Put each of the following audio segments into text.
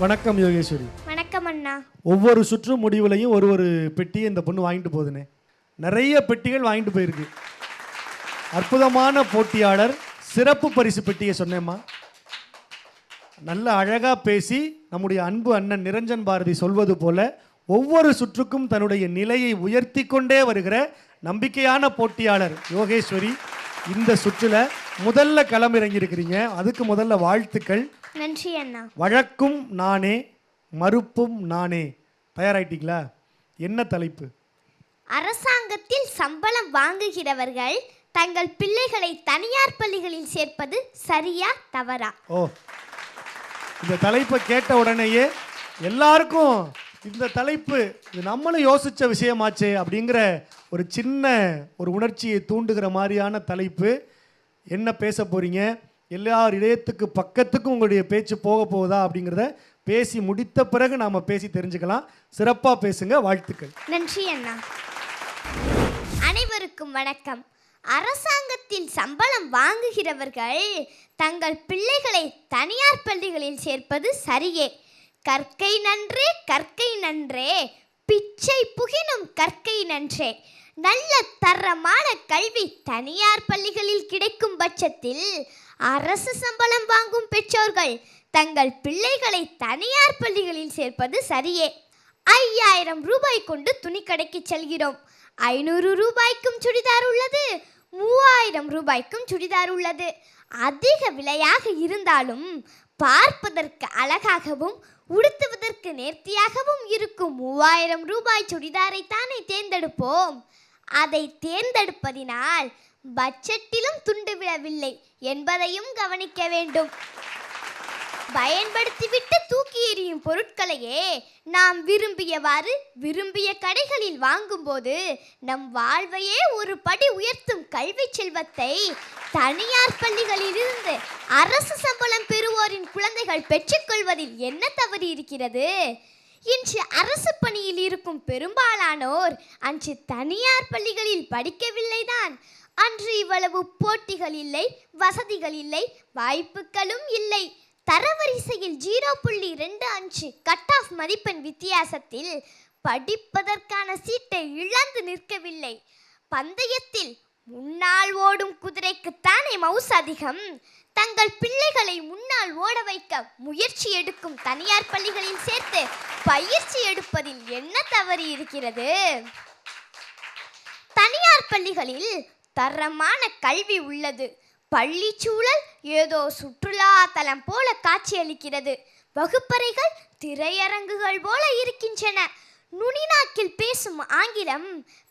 வணக்கம் யோகேஸ்வரி. வணக்கம் அண்ணா. ஒவ்வொரு சுற்று முடிவுலையும் ஒரு ஒரு பெட்டியை இந்த பொண்ணு வாங்கிட்டு போகுதுனே. நிறைய பெட்டிகள் வாங்கிட்டு போயிருக்கு. அற்புதமான போட்டியாளர் சிறப்பு பரிசு பெட்டியை சொன்னேம்மா. நல்ல அழகாக பேசி நம்முடைய அன்பு அண்ணன் நிரஞ்சன் பாரதி சொல்வது போல ஒவ்வொரு சுற்றுக்கும் தன்னுடைய நிலையை உயர்த்தி கொண்டே வருகிற நம்பிக்கையான போட்டியாளர் யோகேஸ்வரி. இந்த சுற்றுல முதல்ல களமிறங்கி இருக்கிறீங்க அதுக்கு முதல்ல வாழ்த்துக்கள். நன்றி அண்ணா. வழக்கும் நானே மறுப்பும் நானே. தயாராயிட்டீங்களா? என்ன தலைப்பு? அரசாங்கத்தில் சம்பளம் வாங்குகிறவர்கள் தங்கள் பிள்ளைகளை தனியார் பள்ளிகளில் சேர்ப்பது சரியா தவறா? ஓ இந்த தலைப்பை கேட்ட உடனேயே எல்லாருக்கும் இந்த தலைப்பு இது நம்மளும் யோசிச்ச விஷயமாச்சே அப்படிங்கிற ஒரு சின்ன ஒரு உணர்ச்சியை தூண்டுகிற மாதிரியான தலைப்பு. என்ன பேச போறீங்க? எல்லார் இதயத்துக்கு பக்கத்துக்கும் உங்களுடைய பேச்சு போக போகுதா அப்படிங்கிறத பேசி முடித்த பிறகு நாம் பேசி தெரிஞ்சுக்கலாம். சிறப்பாக பேசுங்க வாழ்த்துக்கள். நன்றி அண்ணா. அனைவருக்கும் வணக்கம். அரசாங்கத்தில் சம்பளம் வாங்குகிறவர்கள் தங்கள் பிள்ளைகளை தனியார் பள்ளிகளில் சேர்ப்பது சரியே. கற்கை நன்றே கற்கை நன்றே. பிச்சை புகினும் கற்கை நன்றே. நல்ல தரமான கல்வி தனியார் பள்ளிகளில் கிடைக்கும் பட்சத்தில் அரசு சம்பளம் வாங்கும் பெற்றோர்கள் தங்கள் பிள்ளைகளை தனியார் பள்ளிகளில் சேர்ப்பது சரியே. ஐயாயிரம் ரூபாய் கொண்டு துணி கடைக்கு செல்கிறோம். ஐநூறு ரூபாய்க்கும் சுடிதார் உள்ளது. மூவாயிரம் ரூபாய்க்கும் சுடிதார் உள்ளது. அதிக விலையாக இருந்தாலும் பார்ப்பதற்கு அழகாகவும் உடுத்துவதற்கு நேர்த்தியாகவும் இருக்கும் மூவாயிரம் ரூபாய் சுடிதாரை தானே தேர்ந்தெடுப்போம். அதை தேர்ந்தெடுப்பதினால் பட்ஜெட்டிலும் துண்டு விழவில்லை என்பதையும் கவனிக்க வேண்டும். பயன்படுத்திவிட்டு தூக்கி எறியும் பொருட்களையே நாம் விரும்பியவாறு விரும்பிய கடைகளில் வாங்கும்போது நம் வாழ்வையே ஒரு படி உயர்த்தும் கல்வி செல்வத்தை தனியார் பள்ளிகளிலிருந்து அரசு சம்பளம் பெறுவோரின் குழந்தைகள் பெற்றுக்கொள்வதில் என்ன தவறு இருக்கிறது? இன்று அரசு பணியில் இருக்கும் பெரும்பாலானோர் அன்று தனியார் பள்ளிகளில் படிக்கவில்லைதான். அன்று இவ்வளவு போட்டிகள் இல்லை வசதிகள் இல்லை வாய்ப்புகளும் இல்லை. தரவரிசையில் ஜீரோ புள்ளி ரெண்டு அஞ்சு கட் ஆஃப் மதிப்பெண் வித்தியாசத்தில் படிப்பதற்கான சீட்டை இழந்து நிற்கவில்லை. பந்தயத்தில் முன்னால் ஓடும் குதிரைக்குத்தானே மவுஸ் அதிகம். தங்கள் பிள்ளைகளை முன்னால் ஓட வைக்க முயற்சி எடுக்கும் தனியார் பள்ளிகளில் சேர்த்து பயிற்சி எடுப்பதில் என்ன தவறு இருக்கிறது? தனியார் பள்ளிகளில் தரமான கல்வி உள்ளது. பள்ளி சூழல் ஏதோ சுற்றுலா தலம் போல காட்சியளிக்கிறது. வகுப்பறைகள் திரையரங்குகள் போல இருக்கின்றன. நுனிநாக்கில் பேசும் ஆங்கிலம்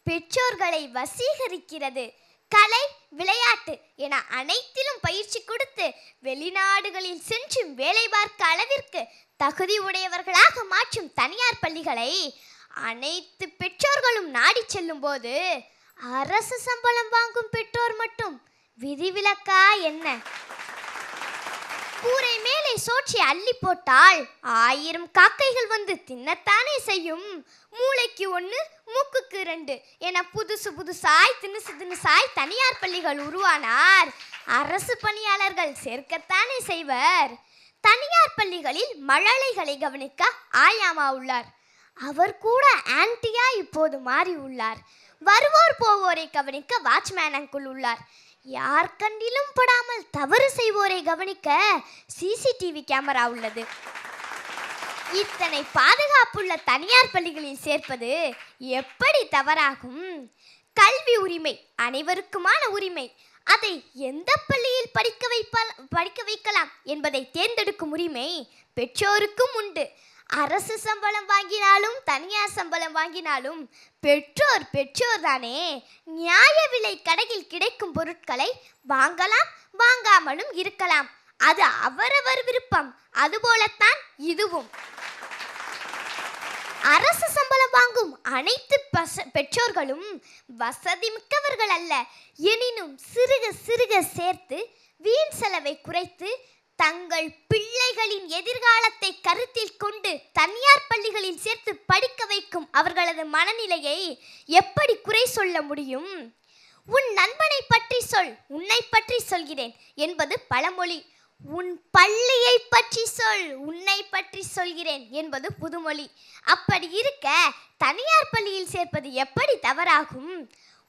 பெற்றோர்களை வசீகரிக்கிறது. கலை விளையாட்டு என அனைத்திலும் பயிற்சி கொடுத்து வெளிநாடுகளில் சென்று வேலை பார்க்க அளவிற்கு தகுதி உடையவர்களாக மாற்றும் தனியார் பள்ளிகளை அனைத்து பெற்றோர்களும் நாடி செல்லும் போது அரசு சம்பளம் வாங்கும் பெற்றோர் மட்டும். விதிவிலக்கா என்ன? கூரை மேலே சோற்றி அள்ளி போட்டால் ஆயிரம் காக்கைகள் வந்து தின்னத்தானே செய்யும். மூளைக்கு ஒன்று மூக்குக்கு ரெண்டு என புதுசு புதுசாய் தினுசு தினுசாய் தனியார் பள்ளிகள் உருவானார். அரசு பணியாளர்கள் சேர்க்கத்தானே செய்வர். தனியார் பள்ளிகளில் மழலைகளை கவனிக்க ஆயாமா உள்ளார். அவர் கூட ஆன்டியா இப்போது மாறி உள்ளார். வருவோர் போவோரை கவனிக்க வாட்ச்மேன் அங்குள் உள்ளார். யார் கண்டிலும் படாமல் தவறு செய்வோரை கவனிக்க சிசிடிவி கேமரா உள்ளது. இத்தனை பாதுகாப்புள்ள தனியார் பள்ளிகளில் சேர்ப்பது எப்படி தவறாகும்? கல்வி உரிமை அனைவருக்குமான உரிமை. அதை எந்த பள்ளியில் படிக்க வைப்பால் படிக்க வைக்கலாம் என்பதை தேர்ந்தெடுக்கும் உரிமை பெற்றோருக்கும் உண்டு. அரசு சம்பளம் வாங்கினாலும் தனியார் சம்பளம் வாங்கினாலும் பெற்றோர் பெற்றோர் தானே. நியாய விலை கடையில் கிடைக்கும் பொருட்களை வாங்கலாம் வாங்காமலும் இருக்கலாம். அது அவரவர் விருப்பம். அதுபோலத்தான் இதுவும். அரசு சம்பளம் வாங்கும் அனைத்து பெற்றோர்களும் வசதி மிக்கவர்கள் அல்ல. எனினும் சிறுக சிறுக சேர்த்து வீண் செலவை குறைத்து தங்கள் பிள்ளைகளின் எதிர்காலத்தை கருத்தில் கொண்டு தனியார் பள்ளிகளில் சேர்த்து படிக்க வைக்கும் அவர்களது மனநிலையை எப்படி குறை சொல்ல முடியும்? உன் நண்பனை பற்றி சொல் உன்னை பற்றி சொல்கிறேன் என்பது பழமொழி. உன் பள்ளியை பற்றி சொல் உன்னை பற்றி சொல்கிறேன் என்பது புதுமொழி. அப்படி இருக்க தனியார் பள்ளியில் சேர்ப்பது எப்படி தவறாகும்?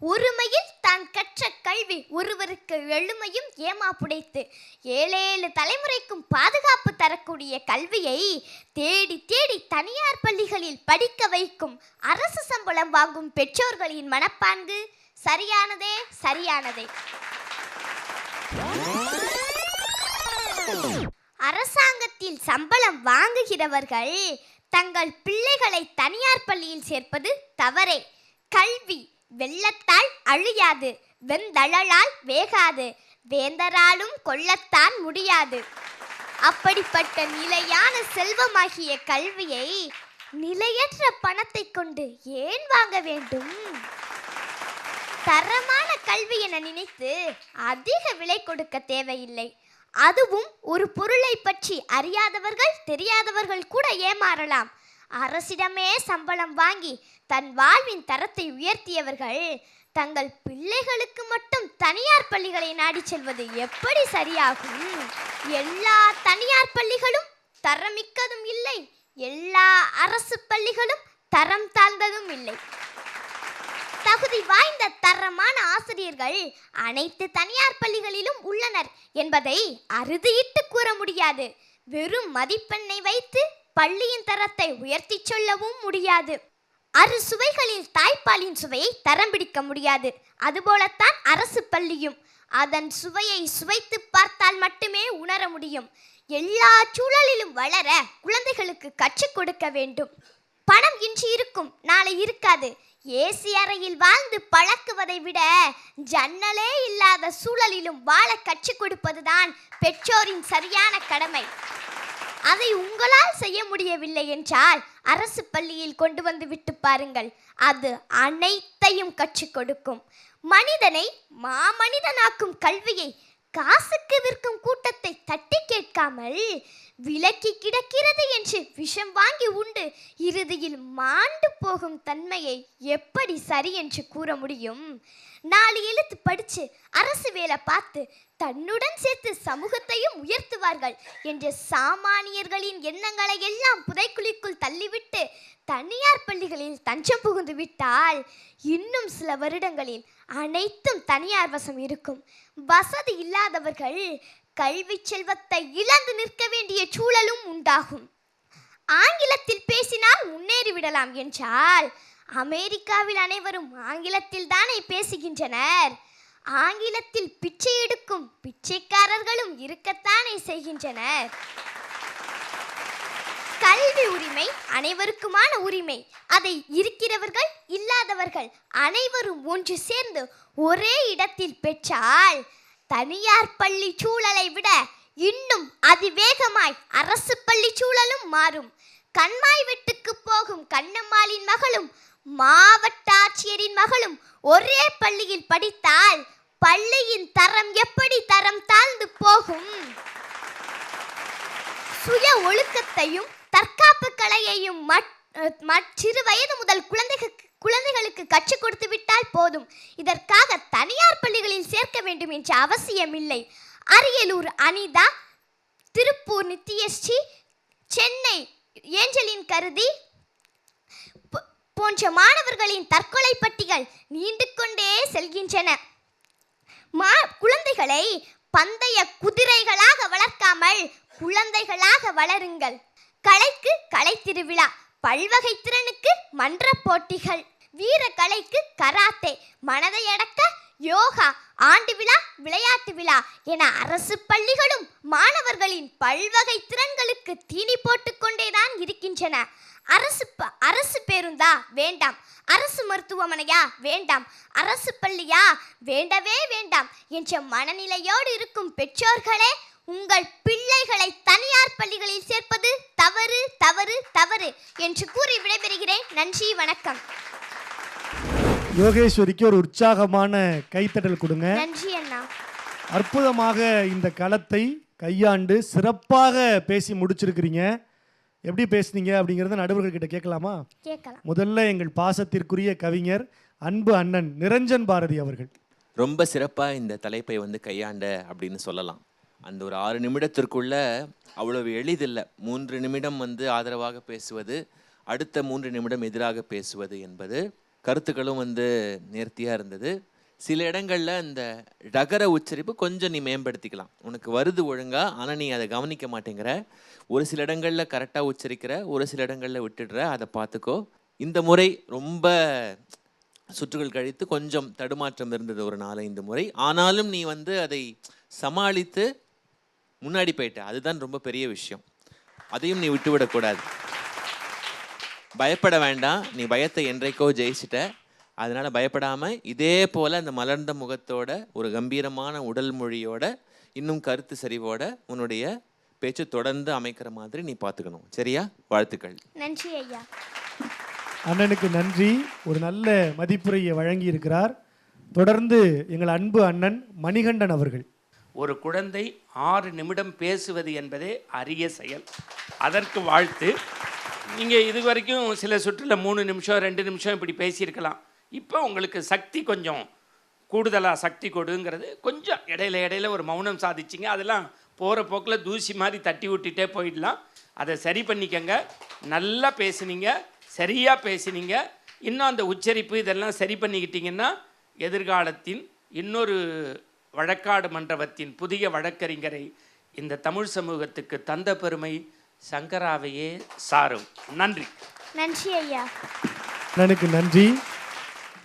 ஒருமையில் தான் கற்ற கல்வி ஒருவருக்கு எழுமையும் ஏமாப்புடைத்து ஏழேழு தலைமுறைக்கும் பாதுகாப்பு தரக்கூடிய கல்வியை தேடி தேடி தனியார் பள்ளிகளில் படிக்க வைக்கும் அரசு சம்பளம் வாங்கும் பெற்றோர்களின் மனப்பான்கு சரியானதே சரியானதே. அரசாங்கத்தில் சம்பளம் வாங்குகிறவர்கள் தங்கள் பிள்ளைகளை தனியார் பள்ளியில் சேர்ப்பது தவறே. கல்வி வெள்ளத்தால் அழியாது வெந்தழலால் வேகாது வேந்தராலும் கொள்ளத்தான் முடியாது. அப்படிப்பட்ட நிலையான செல்வமாகிய கல்வியை நிலையற்ற பணத்தை கொண்டு ஏன் வாங்க வேண்டும்? தரமான கல்வி என நினைத்து அதிக விலை கொடுக்க தேவையில்லை. அதுவும் ஒரு பொருளை பற்றி அறியாதவர்கள் தெரியாதவர்கள் கூட ஏமாறலாம். அரசிடமே சம்பளம் வாங்கி தன் வாழ்வின் தரத்தை உயர்த்தியவர்கள் தங்கள் பிள்ளைகளுக்கு மட்டும் தனியார் பள்ளிகளை நாடி செல்வது எப்படி சரியாகும்? எல்லா தனியார் பள்ளிகளும் தரமிக்கதும் இல்லை. எல்லா அரசு பள்ளிகளும் தரம் தாழ்ந்ததும் இல்லை. தகுதி வாய்ந்த தரமான ஆசிரியர்கள் அனைத்து தனியார் பள்ளிகளிலும் உள்ளனர் என்பதை அறுதியிட்டு கூற முடியாது. வெறும் மதிப்பெண்ணை வைத்து பள்ளியின் தரத்தை உயர்த்தி சொல்லவும் முடியாது. அறு சுவைகளில் தாய்ப்பாலின் சுவையை தரம் பிடிக்க முடியாது. அதுபோலத்தான் அரசு பள்ளியும் அதன் சுவையை சுவைத்து பார்த்தால் மட்டுமே உணர முடியும். எல்லா சூழலிலும் வளர குழந்தைகளுக்கு கற்றுக் கொடுக்க வேண்டும். பணம் இன்று இருக்கும் நாளை இருக்காது. ஏசி அறையில் வாழ்ந்து பழக்குவதை விட ஜன்னலே இல்லாத சூழலிலும் வாழ கற்றுக் கொடுப்பதுதான் பெற்றோரின் சரியான கடமை. அதை உங்களால் செய்ய முடியவில்லை என்றால் அரசு பள்ளியில் கொண்டு வந்து விட்டு பாருங்கள். அது அனைத்தையும் கற்றுக் கொடுக்கும். மனிதனை மாமனிதனாக்கும் கல்வியை காசுக்கு விற்கும் கூட்டத்தை தட்டி கேட்காமல் விலக்கி கிடக்கிறது என்று விஷம் வாங்கி உண்டு. இறுதியில் மாண்டு போகும் தன்மையை எப்படி சரி என்று கூற முடியும்? நாலு எழுத்து படிச்சு அரசு வேலை பார்த்து தன்னுடன் சேர்த்து சமூகத்தையும் உயர்த்துவார்கள் என்ற சாமானியர்களின் எண்ணங்களை எல்லாம் புதைக்குழிக்குள் தள்ளிவிட்டு தனியார் பள்ளிகளில் தஞ்சம் புகுந்து விட்டால் இன்னும் சில வருடங்களில் அனைத்தும் தனியார் வசம் இருக்கும். வசதி இல்லாதவர்கள் கல்வி செல்வத்தை இழந்து நிற்க வேண்டிய சூழலும் உண்டாகும். ஆங்கிலத்தில் பேசினால் முன்னேறி விடலாம் என்றால் அமெரிக்காவில் அனைவரும் ஆங்கிலத்தில் தானே பேசுகின்றனர்? ஆங்கிலத்தில் பிச்சை எடுக்கும் பிச்சைக்காரர்களும் இருக்கத்தானே செய்கின்றனர்? கல்வி உரிமை அனைவருக்குமான உரிமை. அதை இருக்கிறவர்கள் இல்லாதவர்கள் அனைவரும் ஒன்று சேர்ந்து ஒரே இடத்தில் பெற்றால் தனியார் பள்ளி சூழலை விட இன்னும் அதிவேகமாய் அரசு பள்ளி சூழலும் மாறும். கண்மாய் வீட்டுக்கு போகும் கண்ணம்மாளின் மகளும் மாவட்ட ஆட்சியரின் மகளும் ஒரே பள்ளியில் படித்தால் பள்ளியின் தரம் எப்படி தரம் தாழ்ந்து போகும்? சுய ஒழுக்கத்தையும் தற்காப்பு கலையையும் சிறு வயது முதல் குழந்தைகளுக்கு குழந்தைகளுக்கு கற்றுக் கொடுத்து விட்டால் போதும். இதற்காக தனியார் பள்ளிகளில் சேர்க்க வேண்டும் என்ற அவசியமில்லை. அரியலூர் அனிதா திருப்பூர் நித்தியஸ்ரீ சென்னை ஏஞ்சலின் கருதி போ- போன்ற மாணவர்களின் தற்கொலை பட்டிகள் நீண்டு கொண்டே செல்கின்றன. மா குழந்தைகளை பந்தய குதிரைகளாக வளர்க்காமல் குழந்தைகளாக வளருங்கள். கலைக்கு கலை திருவிழா பல்வகை திறனுக்கு மன்ற போட்டிகள் வீர கலைக்கு கராத்தே மனதை அடக்க யோகா ஆண்டு விழா விளையாட்டு விழா என அரசு பள்ளிகளும் மாணவர்களின் பல்வகை திறன்களுக்கு தீனி போட்டுக்கொண்டேதான் இருக்கின்றன. அரசு ப- அரசு பேருந்தா வேண்டாம். அரசு மருத்துவமனையா வேண்டாம். அரசு பள்ளியா வேண்டவே வேண்டாம் என்ற மனநிலையோடு இருக்கும் பெற்றோர்களே உங்கள் பிள்ளைகளை தனியார் பள்ளிகளில் சேர்ப்பது தவறு தவறு தவறு என்று கூறி விடைபெறுகிறேன். நன்றி வணக்கம். யோகேஸ்வரிக்கு ஒரு உற்சாகமான கைத்தட்டல் கொடுங்க. நன்றி அண்ணா. அற்புதமாக இந்த களத்தை கையாண்டு சிறப்பாக பேசி முடிச்சிருக்கிறீங்க. எப்படி பேசுனீங்க அப்படிங்கிறத நடுவர்கள் கிட்ட கேட்கலாமா? கேட்கலாம். முதல்ல எங்கள் பாசத்திற்குரிய கவிஞர் அன்பு அண்ணன் நிரஞ்சன் பாரதி அவர்கள். ரொம்ப சிறப்பாக இந்த தலைப்பை வந்து கையாண்ட அப்படின்னு சொல்லலாம். அந்த ஒரு ஆறு நிமிடத்திற்குள்ள அவ்வளவு எளிதில்லை. மூன்று நிமிடம் வந்து ஆதரவாக பேசுவது அடுத்த மூன்று நிமிடம் எதிராக பேசுவது என்பது கருத்துக்களும் வந்து நேர்த்தியாக இருந்தது. சில இடங்களில் இந்த டகர உச்சரிப்பு கொஞ்சம் நீ மேம்படுத்திக்கலாம். உனக்கு வருது ஒழுங்காக ஆனால் நீ அதை கவனிக்க மாட்டேங்கிற. ஒரு சில இடங்களில் கரெக்டாக உச்சரிக்கிற ஒரு சில இடங்களில் விட்டுடுற அதை பார்த்துக்கோ. இந்த முறை ரொம்ப சுற்றுகள் கழித்து கொஞ்சம் தடுமாற்றம் இருந்தது ஒரு நாலஞ்சு முறை. ஆனாலும் நீ வந்து அதை சமாளித்து முன்னாடி போயிட்ட. அதுதான் ரொம்ப பெரிய விஷயம். அதையும் நீ விட்டுவிடக்கூடாது. பயப்பட வேண்டாம். நீ பயத்தை என்றைக்கோ ஜெயிச்சிட்ட. அதனால பயப்படாம இதே போல அந்த மலர்ந்த முகத்தோட ஒரு கம்பீரமான உடல் மொழியோட இன்னும் கருத்து சரிவோட உன்னுடைய பேச்சு தொடர்ந்து அமைக்கிற மாதிரி நீ பார்த்துக்கணும். சரியா? வாழ்த்துக்கள். நன்றி ஐயா. அண்ணனுக்கு நன்றி. ஒரு நல்ல மதிப்புரையை வழங்கி இருக்கிறார் தொடர்ந்து எங்கள் அன்பு அண்ணன் மணிகண்டன் அவர்கள். ஒரு குழந்தை ஆறு நிமிடம் பேசுவது என்பதே அரிய செயல். அதற்கு வாழ்த்து. நீங்கள் இது வரைக்கும் சில சுற்றில் மூணு நிமிஷம் ரெண்டு நிமிஷம் இப்படி பேசியிருக்கலாம். இப்போ உங்களுக்கு சக்தி கொஞ்சம் கூடுதலாக சக்தி கொடுங்கிறது கொஞ்சம் இடையில இடையில ஒரு மௌனம் சாதிச்சிங்க. அதெல்லாம் போகிற போக்கில் தூசி மாதிரி தட்டி விட்டுட்டே போயிடலாம். அதை சரி பண்ணிக்கங்க. நல்லா பேசுனீங்க. சரியாக பேசுனீங்க. இன்னும் அந்த உச்சரிப்பு இதெல்லாம் சரி பண்ணிக்கிட்டிங்கன்னா எதிர்காலத்தின் இன்னொரு வழக்காடு மன்றவத்தின் புதிய வழக்கறிஞரை இந்த தமிழ் சமூகத்துக்கு தந்த பெருமை சங்கராவையே சாரும். நன்றி. நன்றி ஐயா. அண்ணனுக்கு நன்றி.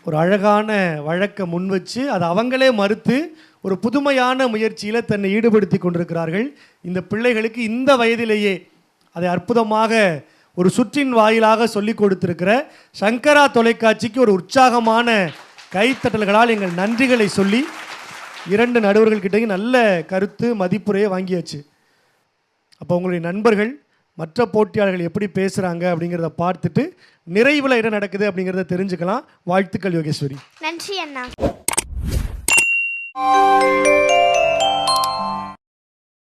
ஒரு அழகான வழக்கை முன் வச்சு அதை அவங்களே மறுத்து ஒரு புதுமையான முயற்சியில் தன்னை ஈடுபடுத்தி கொண்டிருக்கிறார்கள். இந்த பிள்ளைகளுக்கு இந்த வயதிலேயே அதை அற்புதமாக ஒரு சுற்றின் வாயிலாக சொல்லி கொடுத்திருக்கிற சங்கரா தொலைக்காட்சிக்கு ஒரு உற்சாகமான கைத்தட்டல்களால் எங்கள் நன்றிகளை சொல்லி இரண்டு நடுவர்கள்கிட்டையும் நல்ல கருத்து மதிப்புரையை வாங்கியாச்சு. அப்போ உங்களுடைய நண்பர்கள் மற்ற போட்டியாளர்கள் எப்படி பேசுகிறாங்க அப்படிங்கிறத பார்த்துட்டு நிறைவில் என்ன நடக்குது அப்படிங்கிறத தெரிஞ்சுக்கலாம். வாழ்த்துக்கள் யோகேஸ்வரி. நன்றி அண்ணா.